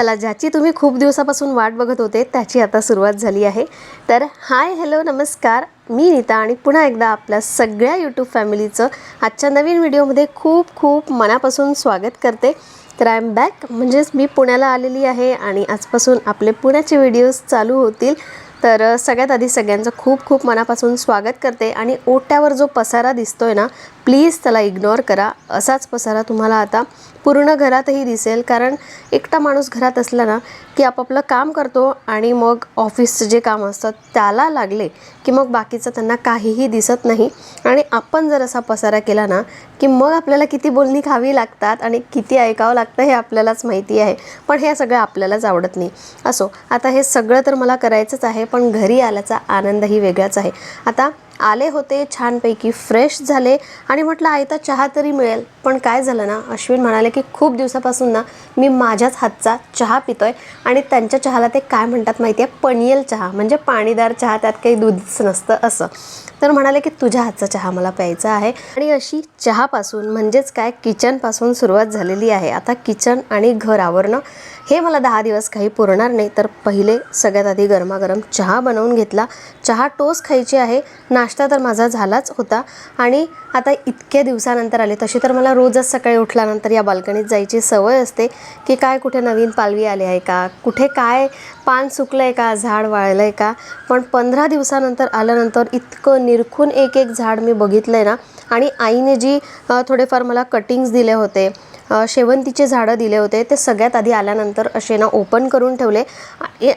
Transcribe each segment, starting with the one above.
चला ज्याची तुम्ही खूप दिवसापासून वाट बघत होते त्याची आता सुरुवात झाली आहे. तर हाय हॅलो नमस्कार. मी नीता आणि पुन्हा एकदा आपल्या सगळ्या यूट्यूब फॅमिलीचं आजच्या नवीन व्हिडिओमध्ये खूप खूप मनापासून स्वागत करते. तर आय एम बॅक म्हणजेच मी पुण्याला आलेली आहे आणि आजपासून आपले पुण्याचे व्हिडिओज चालू होतील. तर सगळ्यात आधी सगळ्यांचं खूप खूप मनापासून स्वागत करते आणि ओट्यावर जो पसारा दिसतोय ना प्लीज त्याला इग्नोर करा. असाच पसारा तुम्हाला आता पूर्ण घरातही दिसेल. कारण एकटा माणूस घरात असला ना की आपापलं काम करतो आणि मग ऑफिसचं जे काम असतं त्याला लागले की मग बाकीचं त्यांना काहीही दिसत नाही. आणि आपण जर असा पसारा केला ना की मग आपल्याला किती बोलणी खावी लागतात आणि किती ऐकावं लागतं हे आपल्यालाच माहिती आहे. पण हे सगळं आपल्यालाच आवडत नाही. असो आता हे सगळं तर मला करायचंच आहे पण घरी आल्याचा आनंदही वेगळाच आहे. आता आले होते छानपैकी फ्रेश झाले आणि म्हटलं आयता चहा तरी मिळेल. पण काय झालं ना अश्विन म्हणाले की खूप दिवसापासून ना मी माझ्याच हातचा चहा पितोय आणि त्यांच्या चहाला ते काय म्हणतात माहिती आहे पनियल चहा म्हणजे पाणीदार चहा त्यात काही दूधच नसतं असं. तर म्हणाले की तुझ्या हातचा चहा मला प्यायचा आहे आणि अशी चहापासून म्हणजेच काय किचनपासून सुरुवात झालेली आहे. आता किचन आणि घर आवरणं हे मला दहा दिवस काही पुरणार नाही. तर पहिले सगळ्यात आधी गरमागरम चहा बनवून घेतला. चहा टोस खायची आहे. नाश्ता तर माझा झालाच होता. आणि आता इतक्या दिवसानंतर आले तशी तर मला रोजच सकाळी उठल्यानंतर या बाल्कनीत जायची सवय असते की काय कुठे नवीन पालवी आली आहे का? कुठे काय पान सुकलं आहे का? झाड वाळलं आहे का? पण पंधरा दिवसानंतर आल्यानंतर इतकं निरखून एक एक झाड मी बघितलं आहे ना. आणि आईने जी थोडेफार मला कटिंग्स दिले होते शेवंतीचे झाडं दिले होते. ते सगळ्यात आधी आल्यानंतर असे ना ओपन करून ठेवले.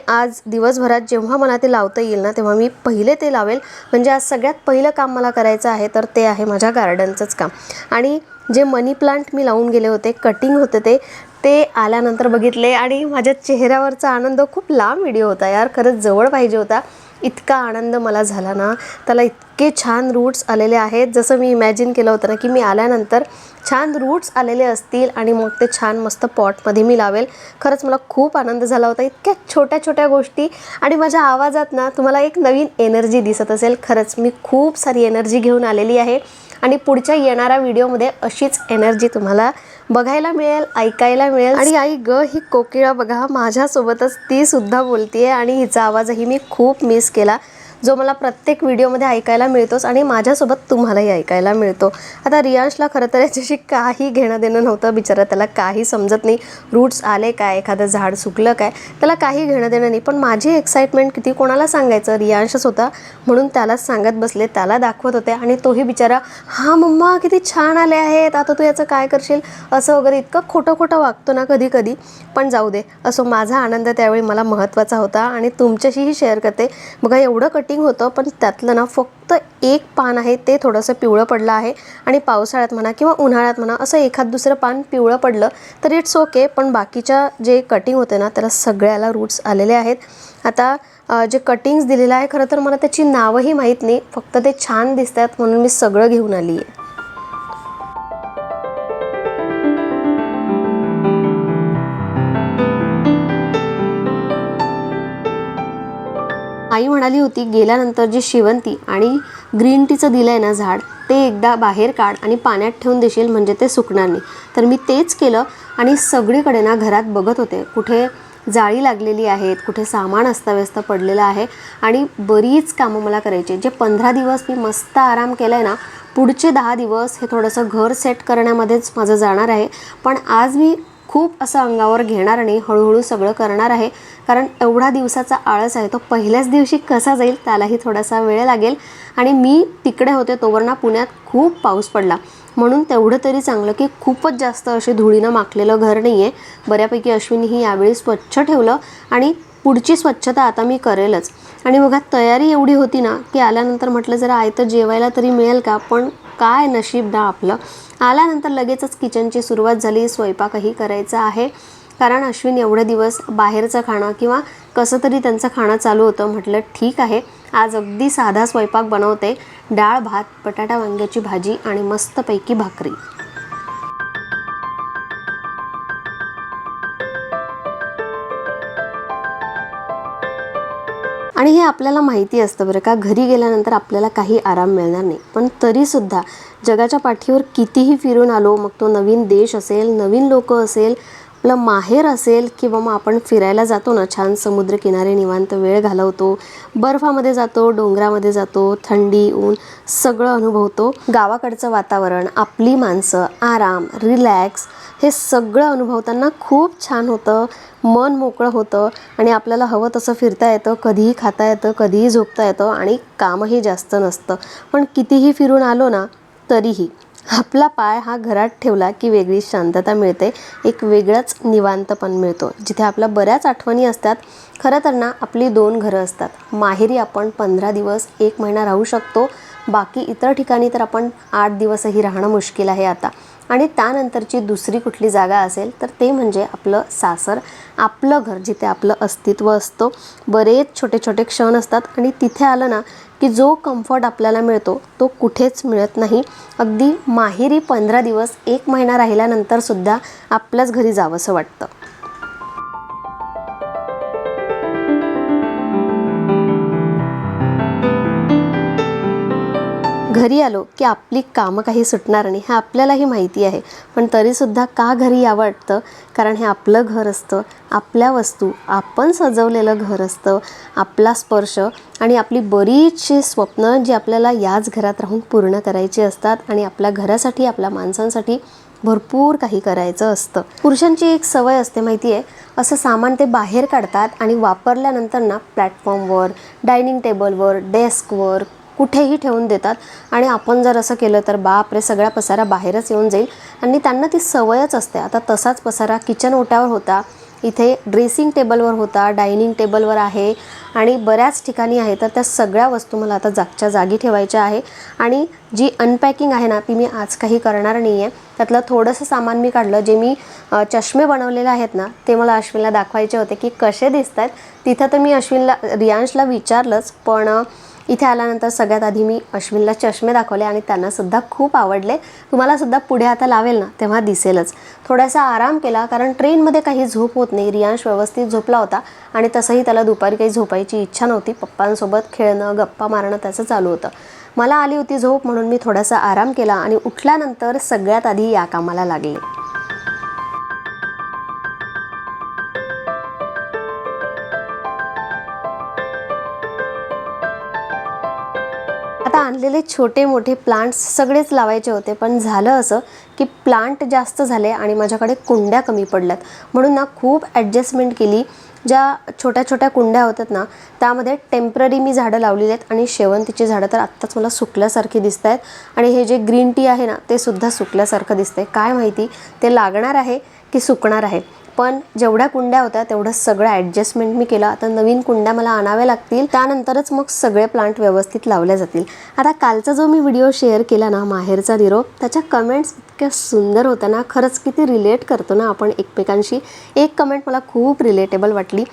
आज दिवसभरात जेव्हा मला ते लावता येईल ना तेव्हा मी पहिले ते लावेल. म्हणजे आज सगळ्यात पहिलं काम मला करायचं आहे तर ते आहे माझ्या गार्डनचंच काम. आणि जे मनी प्लांट मी लावून गेले होते कटिंग होते ते ते आल्यानंतर बघितले आणि माझ्या चेहऱ्यावरचा आनंद खूप लांब व्हिडिओ होता यार. खरंच जवळ पाहिजे होता. इतका आनंद मला झाला ना त्याला इतके छान रूट्स आलेले आहेत. जसं मी इमॅजिन केलं होतं ना की मी आल्यानंतर छान रूट्स आलेले असतील आणि मग ते छान मस्त पॉटमध्ये मी लावेल. खरंच मला खूप आनंद झाला होता. इतक्या छोट्या छोट्या गोष्टी आणि माझ्या आवाजात ना तुम्हाला एक नवीन एनर्जी दिसत असेल. खरंच मी खूप सारी एनर्जी घेऊन आलेली आहे. आणि पुढच्या येणाऱ्या व्हिडिओमध्ये अशीच एनर्जी तुम्हाला बघायला मिळेल ऐकायला मिळेल. आणि आई ग ही कोकिळा बघा माझ्यासोबतच ती सुद्धा बोलतीये आणि हिचा आवाजही मी खूप मिस केला. जो मला प्रत्येक व्हिडिओमध्ये ऐकायला मिळतोच आणि माझ्यासोबत तुम्हालाही ऐकायला मिळतो. आता रियांशला खरं तर याच्याशी काही घेणं देणं नव्हतं. बिचारा त्याला काही समजत नाही. रूट्स आले काय? एखादं झाड सुकलं काय? त्याला काही घेणं देणं नाही. पण माझी एक्साइटमेंट किती? कोणाला सांगायचं? रियांशच होता म्हणून त्यालाच सांगत बसले. त्याला दाखवत होते आणि तोही बिचारा हा मम्मा किती छान आले आहेत. आता तू याचं काय करशील? असं वगैरे इतकं खोटं खोटं वागतो ना कधी कधी पण जाऊ दे. असो माझा आनंद त्यावेळी मला महत्त्वाचा होता आणि तुमच्याशीही शेअर करते. बघा एवढं कटिंग होतं पण त्यातलं ना फक्त एक पान आहे ते थोडंसं पिवळं पडलं आहे. आणि पावसाळ्यात म्हणा किंवा उन्हाळ्यात म्हणा असं एखाद दुसरं पान पिवळं पडलं तर इट्स ओके पण बाकीच्या जे कटिंग होते ना त्याला सगळ्याला रूट्स आलेले आहेत. आता जे कटिंग्स दिलेलं आहे खरं तर मला त्याची नावंही माहीत नाही. फक्त ते छान दिसतात म्हणून मी सगळं घेऊन आली आहे आई म्हणाली होती गेल्यानंतर जी शिवंती आणि ग्रीन टीचं दिलं आहे ना झाड ते एकदा बाहेर काढ आणि पाण्यात ठेवून देशील म्हणजे ते सुकणार नाही. तर मी तेच केलं आणि सगळीकडे ना घरात बघत होते. कुठे जाळी लागलेली आहेत कुठे सामान अस्ताव्यस्त पडलेलं आहे आणि बरीच कामं मला करायची. जे पंधरा दिवस मी मस्त आराम केला आहे ना पुढचे दहा दिवस हे थोडंसं घर सेट करण्यामध्येच माझं जाणार आहे. पण आज मी खूप असं अंगावर घेणार आणि हळूहळू सगळं करणार आहे. कारण एवढा दिवसाचा आळस आहे तो पहिल्याच दिवशी कसा जाईल त्यालाही थोडासा वेळ लागेल. आणि मी तिकडे होते तोवर ना पुण्यात खूप पाऊस पडला. म्हणून तेवढं तरी चांगलं की खूपच जास्त अशी धुळीनं माखलेलं घर नाही आहे बऱ्यापैकी अश्विनीही यावेळी स्वच्छ ठेवलं आणि पुढची स्वच्छता आता मी करेलच. आणि बघा तयारी एवढी होती ना की आल्यानंतर म्हटलं जरा आयतं जेवायला तरी मिळेल का? पण काय नशीब ना आपलं. आल्यानंतर लगेचच किचनची सुरुवात झाली स्वयंपाकही करायचा आहे. कारण अश्विन एवढे दिवस बाहेरचं खाणं किंवा कसं तरी त्यांचं खाणं चालू होतं म्हटलं ठीक आहे. आज अगदी साधा स्वयंपाक बनवते. डाळ भात बटाटा वांग्याची भाजी आणि मस्तपैकी भाकरी. आणि हे आपल्याला माहिती असतं बरं का घरी गेल्यानंतर आपल्याला काही आराम मिळणार नाही. पण तरीसुद्धा जगाच्या पाठीवर कितीही फिरून आलो मग तो नवीन देश असेल नवीन लोक असेल आपलं माहेर असेल किंवा मग आपण फिरायला जातो ना छान समुद्रकिनारे निवांत वेळ घालवतो बर्फामध्ये जातो डोंगरामध्ये जातो थंडी ऊन सगळं अनुभवतो. गावाकडचं वातावरण आपली माणसं आराम रिलॅक्स हे सगळं अनुभवताना खूप छान होतं. मन मोकळं होतं आणि आपल्याला हवं तसं फिरता येतं कधीही खाता येतं कधीही झोपता येतं आणि कामही जास्त नसतं. पण कितीही फिरून आलो ना तरीही. आपला पाय हा घरात ठेवला की वेगळी शांतता मिळते. एक वेगळाच निवांतपण मिळतो. जिथे आपल्या बऱ्याच आठवणी असतात खरं तर ना आपली दोन घरं असतात. माहेरी आपण पंधरा दिवस एक महिना राहू शकतो. बाकी इतर ठिकाणी तर आपण आठ दिवसही राहणं मुश्किल आहे आता. आणि त्यानंतरची दुसरी कुठली जागा असेल तर ते म्हणजे आपलं सासर. आपलं घर जिथे आपलं अस्तित्व असतं. बरेच छोटे छोटे क्षण असतात आणि तिथे आलं ना की जो कम्फर्ट आपल्याला मिळतो तो कुठेच मिळत नाही. अगदी माहेरी पंधरा दिवस एक महिना राहिल्यानंतरसुद्धा आपल्याच घरी जावंसं वाटतं. घरी आलो की आपली कामं काही सुटणार नाही हे आपल्यालाही माहिती आहे. पण तरीसुद्धा का घरी यावं वाटतं कारण हे आपलं घर असतं आपल्या वस्तू आपण सजवलेलं घर असतं आपला स्पर्श आणि आपली बरीचशी स्वप्न जी आपल्याला याच घरात राहून पूर्ण करायची असतात आणि आपल्या घरासाठी आपल्या माणसांसाठी भरपूर काही करायचं असतं. पुरुषांची एक सवय असते माहिती आहे असं सामान ते बाहेर काढतात आणि वापरल्यानंतर ना प्लॅटफॉर्मवर डायनिंग टेबलवर डेस्कवर कुठेही ठेवून देतात. आणि आपण जर असं केलं तर बापरे सगळा पसारा बाहेरच येऊन जाईल. आणि त्यांना ती सवयच असते. आता तसाच पसारा किचन ओट्यावर होता. इथे ड्रेसिंग टेबलवर होता डायनिंग टेबलवर आहे. आणि बऱ्याच ठिकाणी आहे. तर त्या सगळ्या वस्तू मला आता जागच्या जागी ठेवायच्या आहे. आणि जी अनपॅकिंग आहे ना ती मी आज काही करणार नाही आहे त्यातलं थोडंसं सामान मी काढलं. जे मी चष्मे बनवलेले आहेत ना ते मला अश्विनला दाखवायचे होते की कसे दिसत आहेत तिथं तर मी अश्विनला रियांशला विचारलंच. पण इथे आल्यानंतर सगळ्यात आधी मी अश्विनला चष्मे दाखवले आणि त्यांनासुद्धा खूप आवडले. तुम्हालासुद्धा पुढे आता लावेल ना तेव्हा दिसेलच. थोडासा आराम केला कारण ट्रेनमध्ये काही झोप होत नाही. रियांश व्यवस्थित झोपला होता आणि तसंही त्याला दुपारी काही झोपायची इच्छा नव्हती. पप्पांसोबत खेळणं गप्पा मारणं त्याचं चालू होतं. मला आली होती झोप म्हणून मी थोडासा आराम केला आणि उठल्यानंतर सगळ्यात आधी या कामाला लागले. लागलेले छोटे मोठे प्लांट्स सगळेच लावायचे होते पण झालं असं की प्लांट जास्त झाले आणि माझ्याकडे कुंड्या कमी पडल्यात. म्हणून ना खूप ॲडजस्टमेंट केली. ज्या छोट्या छोट्या कुंड्या होतात ना त्यामध्ये टेंपररी मी झाडं लावलेली आहेत आणि शेवंतीची झाडं तर आत्ताच मला सुकल्यासारखी दिसत आहेत आणि हे जे ग्रीन टी आहे ना ते सुद्धा सुकल्यासारखं दिसतंय. काय माहिती? ते लागणार आहे की सुकणार आहे? पण जेवढ्या कुंड्या होत्या तेवढं सगळं ॲडजस्टमेंट मी केलं. आता नवीन कुंड्या मला आणाव्या लागतील. त्यानंतरच मग सगळे प्लांट व्यवस्थित लावले जातील. आता कालचा जो मी व्हिडिओ शेअर केला ना माहेरचा निरोप त्याच्या कमेंट्स इतक्या सुंदर होत्या ना. खरंच किती रिलेट करतो ना आपण एकमेकांशी. एक कमेंट मला खूप रिलेटेबल वाटली.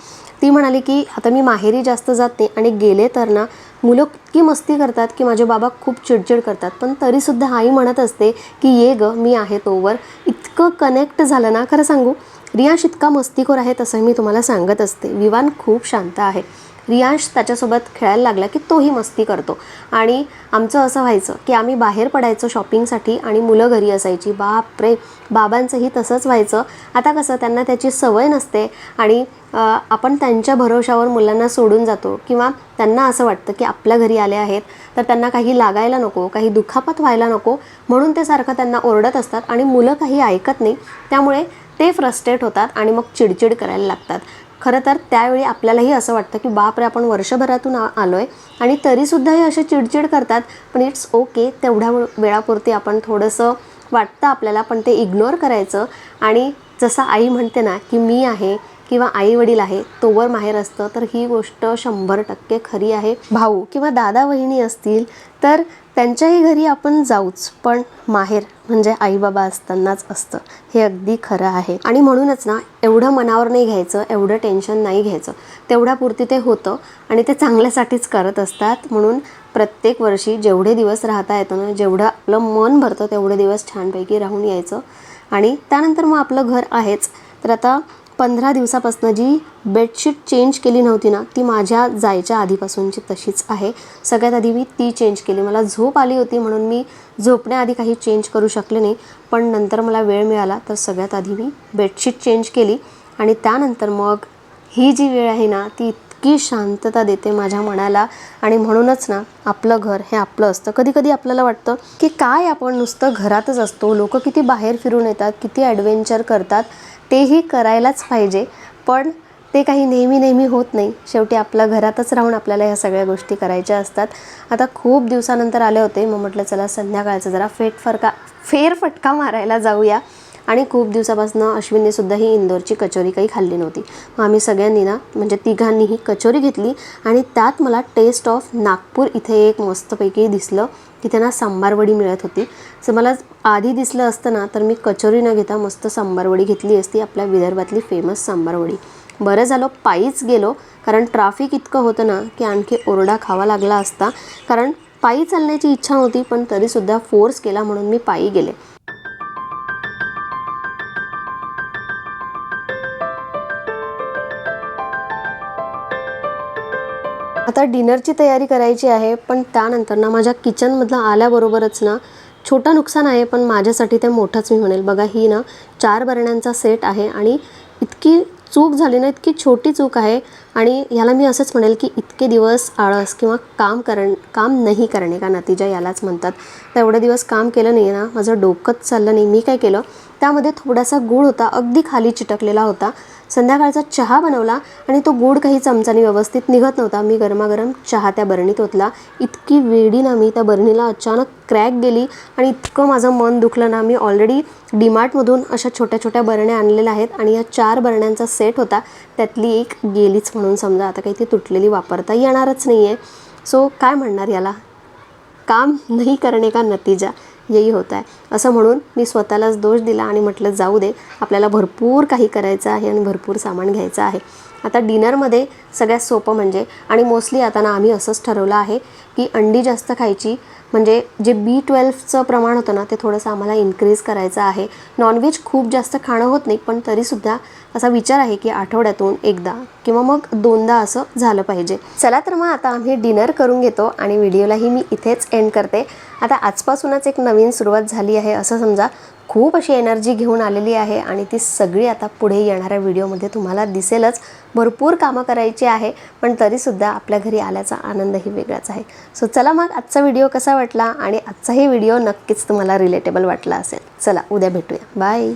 ती म्हणाली की आता मी माहेरी जास्त जात नाही आणि गेले तर ना मुलं इतकी मस्ती करतात की माझे बाबा खूप चिडचिड करतात. पण तरीसुद्धा आई म्हणत असते की ये ग मी आहे तोवर. इतकं कनेक्ट झालं ना खरं सांगू? रियाश इतका मस्तीखोर आहे तसं मी तुम्हाला सांगत असते. विवान खूप शांत आहे. रियांश त्याच्यासोबत खेळायला लागला की तोही मस्ती करतो. आणि आमचं असं व्हायचं की आम्ही बाहेर पडायचो शॉपिंगसाठी आणि मुलं घरी असायची. बाप रे बाबांचंही तसंच व्हायचं. आता कसं त्यांना त्याची सवय नसते आणि आपण त्यांच्या भरोशावर मुलांना सोडून जातो किंवा त्यांना असं वाटतं की आपल्या घरी आले आहेत तर त्यांना काही लागायला नको काही दुखापत व्हायला नको म्हणून ते सारखं त्यांना ओरडत असतात आणि मुलं काही ऐकत नाही. त्यामुळे ते फ्रस्ट्रेट होतात आणि मग चिडचिड करायला लागतात. खरं तर त्यावेळी आपल्यालाही असं वाटतं की बापरे आपण वर्षभरातून आलो आहे आणि तरीसुद्धा हे असे चिडचिड करतात पण इट्स ओके तेवढ्या वेळापुरती आपण थोडंसं वाटतं आपल्याला पण ते इग्नोर करायचं. आणि जसं आई म्हणते ना की मी आहे किंवा आई वडील आहे तोवर माहेर असतं तर ही गोष्ट शंभर टक्के खरी आहे. भाऊ किंवा दादा वहिनी असतील तर त्यांच्याही घरी आपण जाऊच पण माहेर म्हणजे आई बाबा असतानाच असतं. हे अगदी खरं आहे. आणि म्हणूनच ना एवढं मनावर नाही घ्यायचं एवढं टेन्शन नाही घ्यायचं. तेवढ्यापुरती ते होतं आणि ते चांगल्यासाठीच करत असतात. म्हणून प्रत्येक वर्षी जेवढे दिवस राहता येतं ना जेवढं आपलं मन भरतं तेवढे दिवस छानपैकी राहून यायचं. आणि त्यानंतर मग आपलं घर आहेच. तर आता पंधरा दिवसापासून जी बेडशीट चेंज केली नव्हती ना ती माझ्या जायच्या आधीपासूनची तशीच आहे. सगळ्यात आधी मी ती चेंज केली. मला झोप आली होती म्हणून मी झोपण्याआधी काही चेंज करू शकले नाही. पण नंतर मला वेळ मिळाला तर सगळ्यात आधी मी बेडशीट चेंज केली. आणि त्यानंतर मग ही जी वेळ आहे ना ती इतकी शांतता देते माझ्या मनाला. आणि म्हणूनच ना आपलं घर हे आपलं असतं. कधी कधी आपल्याला वाटतं की काय आपण नुसतं घरातच असतो. लोक किती बाहेर फिरून येतात किती ॲडव्हेंचर करतात तेही करायलाच पाहिजे. पण ते काही नेहमी नेहमी होत नाही. शेवटी आपल्या घरातच राहून आपल्याला ह्या सगळ्या गोष्टी करायच्या असतात. आता खूप दिवसानंतर आले होते. मग म्हटलं चला संध्याकाळचं जरा फेटफरका फेरफटका मारायला जाऊया. आणि खूप दिवसापासून अश्विनने सुद्धा ही इंदोरची कचोरी काही खाल्ली नव्हती. मग आम्ही सगळ्यांनी ना म्हणजे तिघांनी ही कचोरी घेतली आणि त्यात मला टेस्ट ऑफ नागपूर इथे एक मस्तपैकी दिसलं तिथे ना सांबारवडी मिळत होती. सो मला आधी दिसलं असतं ना तर मी कचोरी न घेता मस्त सांबारवडी घेतली असती आपल्या विदर्भातली फेमस सांबारवडी. बरं झालं पायीच गेलो कारण ट्राफिक इतकं होतं ना की आणखी ओरडा खावा लागला असता. कारण पायी चालण्याची इच्छा होती पण तरीसुद्धा फोर्स केला म्हणून मी पायी गेले. आता डिनरची तयारी करायची आहे पण त्यानंतर ना माझ्या किचनमधलं आल्याबरोबरच ना छोटं नुकसान आहे पण माझ्यासाठी ते मोठंच मी म्हणेल. बघा ही ना चार बरण्यांचा सेट आहे आणि इतकी चूक झाली ना इतकी छोटी चूक आहे आणि याला मी असंच म्हणेल की इतके दिवस आळस किंवा काम करण काम नाही करणे का नतीजा यालाच म्हणतात. तर एवढे दिवस काम केलं नाही ना माझं डोकंच चाललं नाही. मी काय केलं? त्यामध्ये थोडासा गूळ होता अगदी खाली चिटकलेला होता. संध्याकाळचा चहा बनवला आणि तो गूळ काही चमचाने व्यवस्थित निघत नव्हता. मी गरमागरम चहा त्या बरणीत ओतला. इतकी वेडी ना मी त्या बरणीला अचानक क्रॅक गेली आणि इतकं माझं मन दुखलं ना मी ऑलरेडी डीमार्टमधून अशा छोट्या छोट्या बरण्या आणलेल्या आहेत आणि या चार बरण्यांचा सेट होता. त्यातली एक गेलीच म्हणून समजा आता काही ती तुटलेली वापरता येणारच नाही आहे सो काय म्हणणार याला? काम नाही करणे का नतीजा? यही होत आहे असं म्हणून मी स्वतःलाच दोष दिला आणि म्हटलं जाऊ दे आपल्याला भरपूर काही करायचं आहे आणि भरपूर सामान घ्यायचं आहे. आता डिनरमध्ये सगळ्यात सोपं म्हणजे आणि मोस्टली आता ना आम्ही असंच ठरवलं आहे की अंडी जास्त खायची म्हणजे जे बी ट्वेल्वचं प्रमाण होतं ना ते थोडंसं आम्हाला इन्क्रीज करायचं आहे. नॉनव्हेज खूप जास्त खाणं होत नाही पण तरीसुद्धा असा विचार आहे की आठवड्यातून एकदा किंवा मग दोनदा असं झालं पाहिजे. चला तर मग आता आम्ही डिनर करून घेतो आणि व्हिडिओलाही मी इथेच एंड करते. आता आजपासूनच एक नवीन सुरुवात झाली आहे असं समजा खूप अशी एनर्जी घेऊन आलेली आहे आणि ती सगळी आता पुढे येणाऱ्या व्हिडिओमध्ये तुम्हाला दिसेलच. भरपूर कामं करायची आहे पण तरीसुद्धा आपल्या घरी आल्याचा आनंदही वेगळाच आहे. सो चला मग आजचा व्हिडिओ कसा वाटला आणि आजचाही व्हिडिओ नक्कीच तुम्हाला रिलेटेबल वाटला असेल. चला उद्या भेटूया. बाय